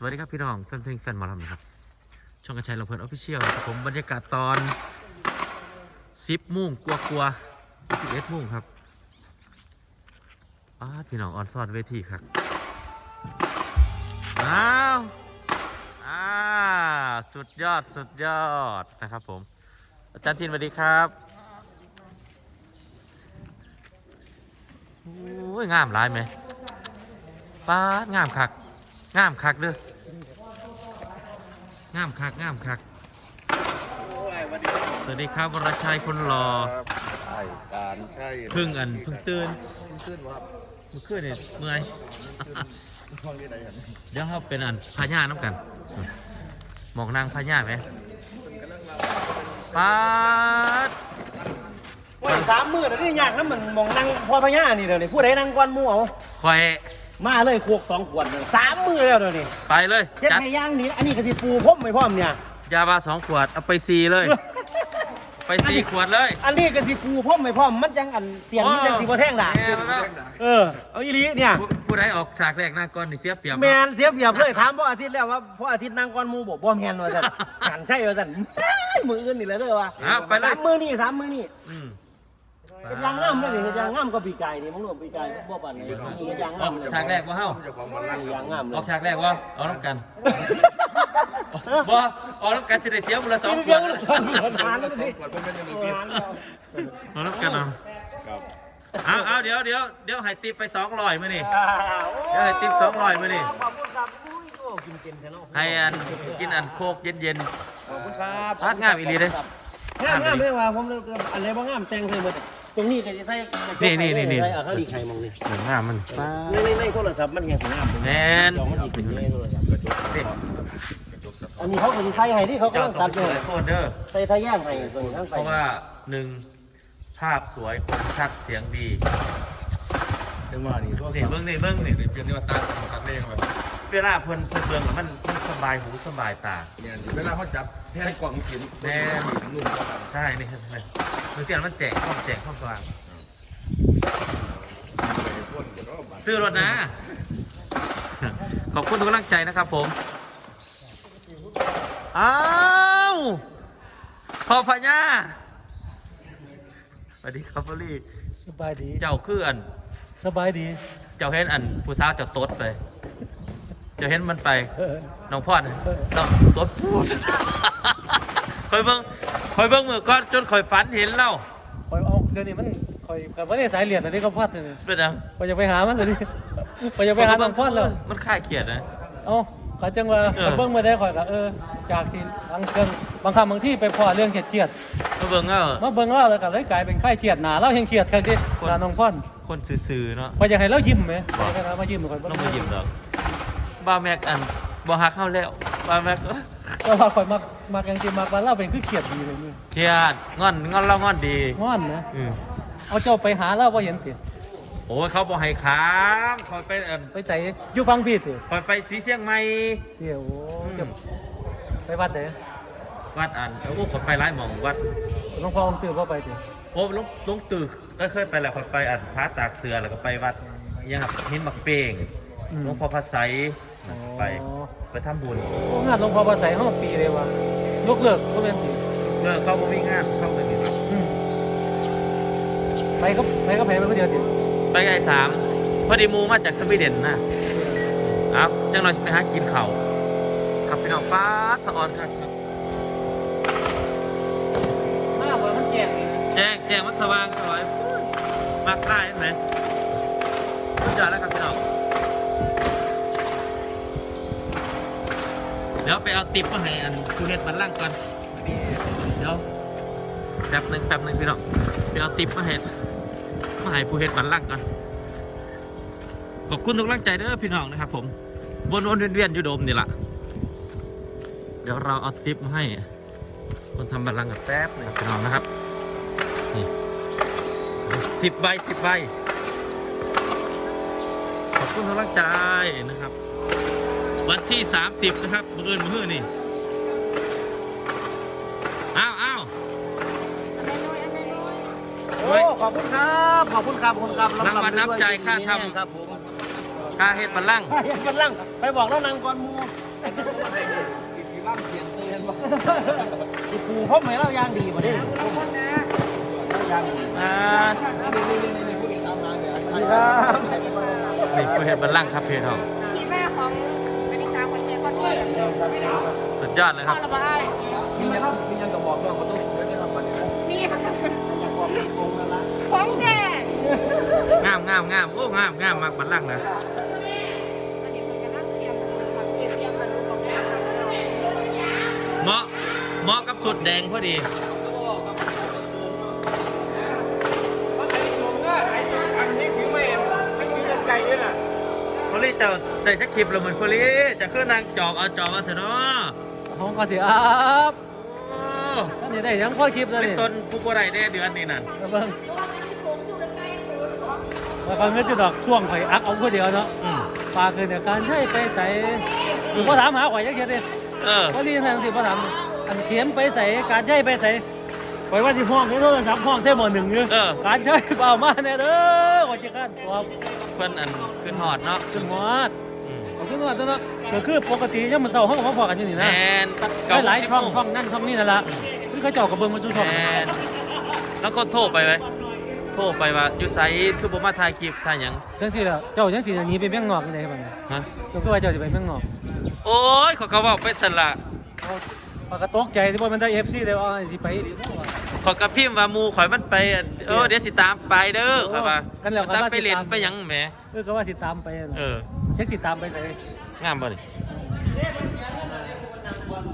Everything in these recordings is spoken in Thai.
สวัสดีครับพี่น้องแฟนเพลงแฟนหมอลำครับ ช่องกระชายลำเพลินออฟฟิเชียลครับผมบรรยากาศตอนสิบโมงกลัวกลัวสิบเอ็ดโมงครับป้าพี่น้องออนซอนเวทีครับอ้าวอ่าสุดยอดสุดยอดนะครับผม อาจารย์ทินสวัสดีครับโอ้ยงามหลายไหมป้างามคัก งามคักเด้องามคักงามคักสวัสดีครับวรชัยคนหล่อใช่การใช่เพึ่งอันเพึ่งตื่นขึ้นว่าเมื่อคืนนี่เมื่อยห้องนี้ไหนกันเดี๋ยวเขาเป็นอันพญาน้ำกันหมองนางพญาไหมป๊าดโอ้ยสามมือแล้วนี่ยากนะมันมองนั่งพ่อพญานี่เดี๋ยวนี้ผู้ใดนั่งก้อนหมูเอาคอย มาเลยควกสองขวดเลยสามมือแล้วเดี๋ยวนี้ไปเลยเจ็ดจัดไห้ย่างนี่อันนี้ก็สิปูพ่มไม่พร้อมเนี่ย ยาบาสองขวดเอาไปซีเลย ไปซีขวดเลยอันนี้ก็สิปูพ่มไม่พร้อมมันจังอันเสียงมันจังสิบ่แท่งด่าแม่นแล้วเออเอาอีหลีเนี่ย ผู้ผู้ใดออกฉากแรกหน้าก้อนนี่เสียเปรียบแมนเสียเปรียบเลยถามพ่ออาทิตย์แล้วว่าพ่ออาทิตย์นั่งก้อนหมูบอกบ่แมนว่าสั่นหันใช่ว่าสั่นมืออื่นนี่แหละเด้อว่าอะไปเลยสามมือนี่สามมือนี่ อืม เฮ็ดยางงามเลยนี่เฮ็ดยางงามก็ปีกไก่นี่มึงรู้ปีกไก่บ่ปานนี้นี่เฮ็ดยางามอองกเลยฉากแรกว่าเฮ้าเจ้าของมันนั่งนี่ยางงามเลอยอกฉากแรกว่าเอาน้ำกันบ่เอาน้ำกันจะได้เสียบุละสองขเดี๋วยวดมันสอนสอนทานแล้วสมันองดิขวดก็ไม่ได้เอมีอทานแล้วเอาน้ำกันเอาครับเอาเอาเดี๋ยวเดี๋ยวเดี๋ยวให้ติปไปสองร้อยมานี่อ่าเดี๋ยวให้ติ๊บ200มาดิขอบคุณครับอุ้ยโอ้กินเก่งแท้เนาะให้อันกินอันโคกเย็นขอบคุณครับทานงามอีหลีเด้งามงามเลยว่าผมอะไรบ่งามแต่งใส่หมด ตรงนี้ก็จะใส่นี่นี่นี่นี่ ใส่อะคาลิไข่มองนี่ๆเหมือนงามมัน ในในในโทรศัพท์มันยังสิงามแม่น จอมันอีกเป็นในโทรศัพท์สิอันนี้เขาก็สิใส่ให้ที่เขากำเจ้าลังต้ตัอดงอยู่สวยโคตรเด้อใส่ทะย่างให้ตรงนี้ทั้งเพไปราะว่าหนึ่งภาพสวยคมชัดเสียงดีจังหวะนี้โทรนี่ศัพท์เบิ้งนี่เบิ้งนี่เปลี่ยนที่ว่าตัดตัดเลขไปเวลาเพิ่นเพิ่นเบิ่งแล้วมันมันสบายหูสบายตา เนี่ยเวลาเขาจับแท่นกล่องสินนุ่มกว่ากันใช่นี่ครับนี่มั นเสียงมันแจกข้อมแจกข้อมกลางซื้อรถนะ ขอบคุณทุกกำลังใจนะครับผม อ้าวพ่อพญาสวัสดีครับพอลี่ สบายดี เจ้าคืออัน สบายดี เจ้าเห็นอันผู้สาวเจ้าตดไป เจ้าเห็นมันไป น้องพ่อนน้องตดพูดคอยเบิ่ง คอยเบิ่งมือก่อนจนคอยฝันเห็นเล่าคอยเอาเดี๋ยวนี้มันคอยกับว่าได้สายเหรียญอันนี้ก็พลาดเลยเป็นยังคอยจะไปหามันเลยนี่คอยจะไปหาทางพอดแล้วมันค่ายเขียดนะเอ้าขอจังว่าเออเบิ่งมาได้คอยก็เออจากที่บางเรื่องบางครั้งบางที่ไปพอเรื่องเครียดมาเบิ่งเออๆมาเบิ่งเล่าแล้วก็เลยกลายเป็นไข้เครียดหนาเล่าเฮงเครียดครั้งที่คนหนาน้องพ่อนคนซื่อๆเนาะคอยอยากให้เล่ายิ้มไหมบอกคอยก็มายิ้มคอยน้องมายิ้มดอกบ้าแม็กอันบ่ฮักเข้าแล้ว บ้าแม็กเอ้ยก็ว่าคอยมักมักอย่างที่มักว่าเล่าเป็นคือเครียดดีเลยนี่เครียดงอนงอนเรางอนดีงอนนะอืมเอาเจ้าไปหาเล่าว่าเห็นติโอ้ยเขาบอกให้ค้างคอยไปอันไปใจอยู่ฟังพี่ติคอยไปสีเชียงใหม่ เดี๋ยวอืมจะไปวัดไหนวัดอันโอ้ขอยไปร้ายหมองวัดหลวงพ่อองค์ตื่นว่าไปติโอ้ลุงลุงตึกก็เคยไปแหละคอยไปอันพระตากเสือแล้วก็ไปวัดอิหยังครับหินมักเป้งหลวงพ่อพระไสย ไปไปทำบุญโอ้งานหลวงพ่อภาษาห้องปีเลยว่ะยกเลิกก็เป็นติเมื่อเขาบ่มีงานเข้าไปนี่ครับอืมไปก็ไปก็แพ้ไปคนเดียวติไปกับไอ้สามพอดีหมูมาจากสวีเดนนะเอ้าจังหน่อยสิไปหากินเขาวขับไปน้องฟ้าสะออนครับครับมากเลยมันแจกเลยนะแจ้งแจ้งมันสว่างสวยมากได้ไหมสุดยอดแล้วครับพี่น้อง ดี๋ยวไปเอาติปมาให้อันผู้เฮ็ดบันล่างก่อนเดี๋ยวแป๊บหนึ่งแป๊บหนึ่งพี่น้องไปเอาติปมาให้มาให้ผู้เฮ็ดบันล่างก่อนขอบคุณทุกกำลังใจเด้อพี่น้องนะครับ ผมวนวนๆเวียนๆอยู่โดมนี่แหละเดี๋ยวเราเอาติปมาให้ คนทำบัลลังกับแป๊บหนึงพี่น้องนะครับนี่สิบใบสิบใบขอบคุณทุกกำลังใจนะครับ วันที่ 30 นะครับมืออื่นมือนี่อ้าวอ้าวโอ้ขอบคุณครับ ขอบคุณครับขอบคุณครับรางวัลน้ำใจค่าทำครับผมค่าเฮ็ดบัลลังก์เห็นกันลังไปบอกแล้วนางก่อนหมูสีสีบ้างเสียงเตือนว่าปูพ่อแม่เราย่างดีบ่ได้เราย่างดีอ่านี่นี่นี่ผู้เห็นตามงานเดี๋ยวดีครับนี่ผู้เฮ็ดบัลลังก์ครับพี่น้องที่แม่ของอนิ สาคนเจ็บคนเจ็บสุดยอดเลยคเข้ารับ ระบายนี่ยังนี่ยังกระบอกว่าเขาต้องส่งไว้ได้ทำมันนี่ค่ะอยากบอกโกงแล้วล่ะของแท้งามงามงามโอ้งามงามมากบัลลังก์นะอันนี้คนกำลังเตรียมทำเตรียมเตรียมมันของแท้ทำขนมเหมาะเหมาะกับสุดแดงพอดี ลี่เจ้าได้จะคลิปแล้วเหมือนพอลี่จะขึ้นนางจอบเอาจอบเอาเถอะเนาะห้องก็สิอาบโอ้ท่านนี่ได้ยังพ่อคลิปแล้วเป็นนี่ต้นผู้บ่ได้เด้เดือนนี้นั่นเบิ่งว่าเขาเงินจะดอกช่วงข่อยอักเอาคนเดียวเนาะอืมปลาเกินเนี่ยการให้ไปใส่พ่อถามหาข่อยยังเขียนดิเออพ่อรีทางสิพ่อถามอันเขียนไปใส่การใช้ไปใส่ ข่อยว่าที่ห้องนี่โทรศัพท์ห้องใช้หมอหนึ่งอยู่เออ การใช้เปล่ามาแน่เด้อข่อยจะกันตัวเพิ่นอันขึ้นหอดเนาะขึ้นหอดอืมเอาขึ้นหอดตัวเนาะก็คือปกติยังมันเศร้าห้องมาพอกันอยู่นี่แมนะนหลายๆช่องเก้ช่องนั่นช่องนี่นั่นละคือเขาเจ้ากับเบิ้งมาชูช่องแมนแล้วก็โทรไปไว้โทรไปว่าอยู่ไสคือบ่มาถ่ายคลิปถ่ายหยังจังสิล่ะเจ้าจังสิหนีไปเมืองนอกนี่ได้บ่เนี่ยฮะเจ้าก็ว่าเจ้าจะไปเมืองนอกโอ้ยเขาก็เว้าไปสั่นละ ปากกระตกใจที่ว่ามันได้ FC ได้ว่าสิไปดีเนาะขอยกับพิมพ์ว่าหมู่ข่อยมันไปเออเดี๋ยวสิตามไปเด้อครับว่ากันแล้วกันตามว่าไปสิเล่นตาม ไปหยังแหมเออก็ว่าสิตามไปน่ะเออจักสิตามไปใส่งามบ่นี่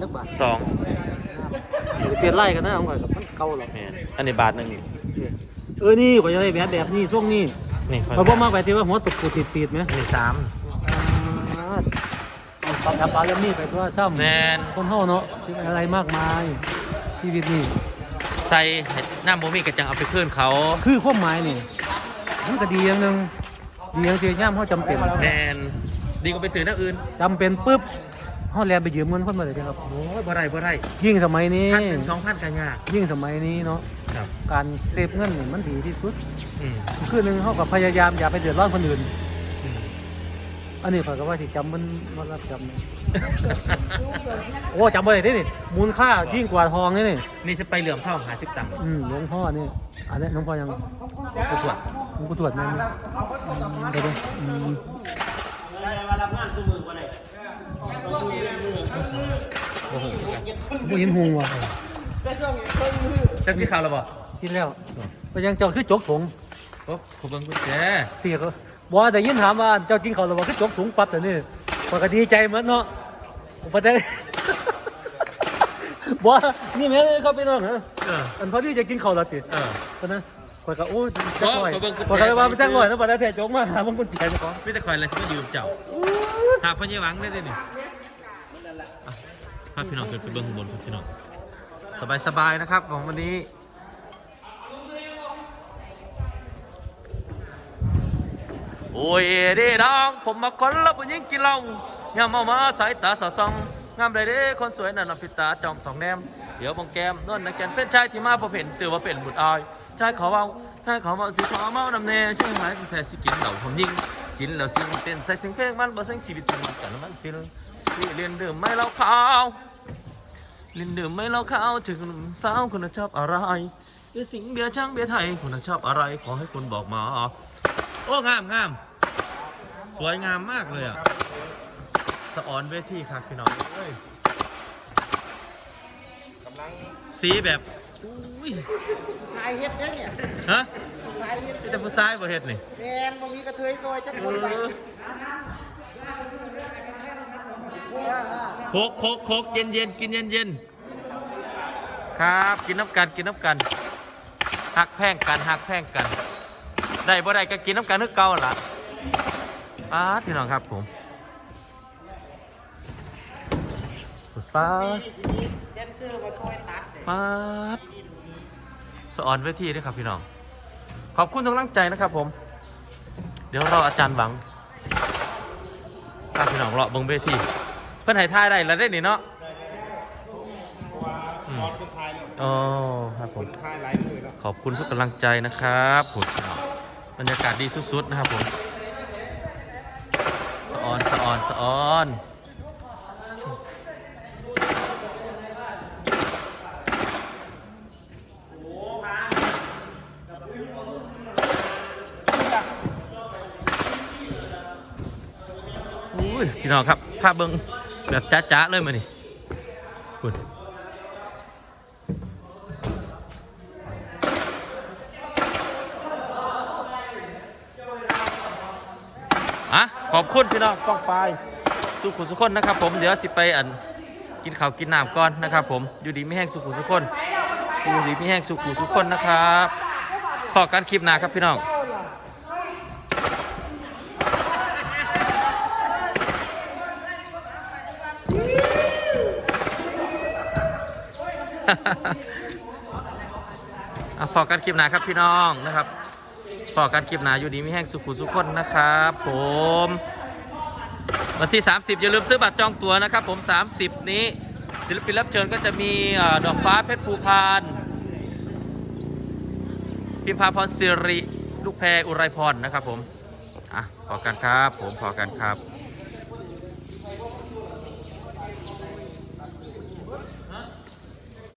จักบาทสองเปลี่ยนไล่กันนะของข่อยกับมันเก่าหรอกแม่นอันนี้บาทหนึงนี่เออนี่ข่อยจะได้แบบแบบนี้ทรงนี้นี่ข่อยข่อยบ่มาไปที่ว่าหัวตกปูติดปีดไหมอันนี้สาม เอาปากกาปลาเล่มนี้ไปตัวซ้ำแม่นคนเฮาเนาะสิอะไรมากมายชีวิตนี่ใส่ให้น้ำบ่มีก็จังเอาไปคืนเขา คือความหมายนี่มันก็ดีอย่างหนึงดีอย่างที่ย่ามเฮาจำเป็นแม่นดีกว่าไปซื้อแนวอื่นจำเป็นปุ๊บเฮาแลนไปยืมเงินคนมาเลยครับ โอ้ยบ่ได้บ่ได้ยิ่งสมัยนี้ พันหนึ่งสองพันกันยากยิ่งสมัยนี้เนาะครับการเซฟเงินนี่มันดีที่สุดอืม คือหนึ่งเขากับพยายามอย่าไปเดือดร้อนคนอื่นอืม อันนี้ข้อยก็ว่าที่จำมันมันรับจำนะโอ้จำไว้ได้นี่มูลค่ายิ่งกว่าทองนี่นี่นี่จะไปเหลื่อมทองหาสิบตังค์อืมหลวงพ่อนี่อันนี้หลวงพ่อยังกูตรวจหลวงปู่ตรวจนั่นนี่อืมเดี๋ยวดูอืมมารับงานตัวมือบ่ได้โอ้โหบ่เห็นหงว่ะจักมีข่าวแล้วบ่กินแล้วไปยังเจ้าคือจกถุงโอ้ขอเบิ่งกุญแจเตียก็ บอกว่าแต่ยินถามว่าเจ้ากินข้าวหรือว่าคือจกถุงปั๊บแต่นี่ปกติใจเหมือนเนาะประเด็น บอกว่านี่แม่เขาไปน้องเหรอเอออันพอดีจะกินข้าวและติเออ ก็นะข่อยก็โอ้ยจักหน่อยขอเบิ่งกุญแจ ข่อยก็เลยว่ามันจักหน่อยนะบัดนั้นแท้จกมาหามันกุญแจเจ้าของมีแต่คอยอะไรที่มายืมเจ้าหาพญาหวังได้เลยนี่อะพาพี่น้องขึ้นไปเบิ่งข้างบนครับพี่น้องสบายสบายๆนะครับของวันนี้ โอ้ยเด้น้องผมมาคนละผู้หญิงกินเหล้ายามเมามาสายตาสอดส่องงามใดเด้คนสวยนั่นนำพิตาจอมสองแนมเดี๋ยวบองแก้มนวลนักแกนเป็นชายที่มาพบเห็นตือว่าเป็นบุตรอายชายขอเมาชายขอเมาสิขอเมานำแน่ช่ไหมที่แท้สิกินเหล่าของยิ่งกินแล้วสิ่งเต้นใส่เสิ่งเพลงมันบ่เสิ่งชีวิตมันกันมันฟิลที่เรียนดื่มไม่เหล้าขาวเรียนดื่มไม่เหล้าขาวถึงหนุ่มสาวคุณน่ะชอบอะไรเบียสิงเบียร์ช่างเบียร์ไทยคุณน่ะชอบอะไรขอให้คุณบอกมา โอ้งามงาม สวยงามมากเลยอะสะออนเวทีครับพี่น้องเอ้ยสีแบบอุ้ยสายเฮ็ดเด้เนี่ยฮะสายเฮ็ดนี่แต่ผู้ชายบ่เฮ็ดนี่แมนบ่มีกระเทยซอยจักคนไปโคกโคกโคกเย็นเย็นกินเย็นเย็นครับกินน้ำกันกินน้ำกันหักแพงกันหักแพงกัน ได้บ่ได้ก็กินน้ำกันคือเก่าล่ะ ป้าดพี่น้องครับผมป้าแดนเซอร์มาซอยตัดเด้ป๊าดสอนเวทีด้วยครับพี่น้อง ขอบคุณทุกกำลังใจนะครับผม เดี๋ยวรออาจารย์หวังพาพี่น้องรอเบิ่งเวที เพื่อนไห้ทายได้แล้วได้นี่เนาะอืมอ๋อครับผมขอบคุณทุกกำลังใจนะครับผมบรรยากาศดีสุดๆนะครับผม สะออนพี่น้องครับภาพเบิ้งแบบจ้าๆเลยมานี่คุณ คุณพี่น้องป้องปายสุขุสุขคนนะครับ ผมเดี๋ยวสิไปอันกินข้าวกินน้ำก่อนนะครับ ผมอยู่ดีไม่แห้งสุขุสุขคนอยู่ดีไม่แห้งสุขุสุขคนนะครับขอการคลิปหน้าครับพี่น้องเอาพอกันคลิปหนาครับพี่น้องนะครับพอกันคลิปหนาอยู่ดีไมีแห้งสุขุสุขคนนะครับ ผม วันที่ 30 อย่าลืมซื้อบัตรจองตั๋วนะครับผม 30 นี้ ศิลปินรับเชิญก็จะมีอดอกฟ้าเพชรภูพานพิมพาพรสิริ ลูกแพรอุไรพรนะครับผมอะพอกันครับ ผมพอกันครับ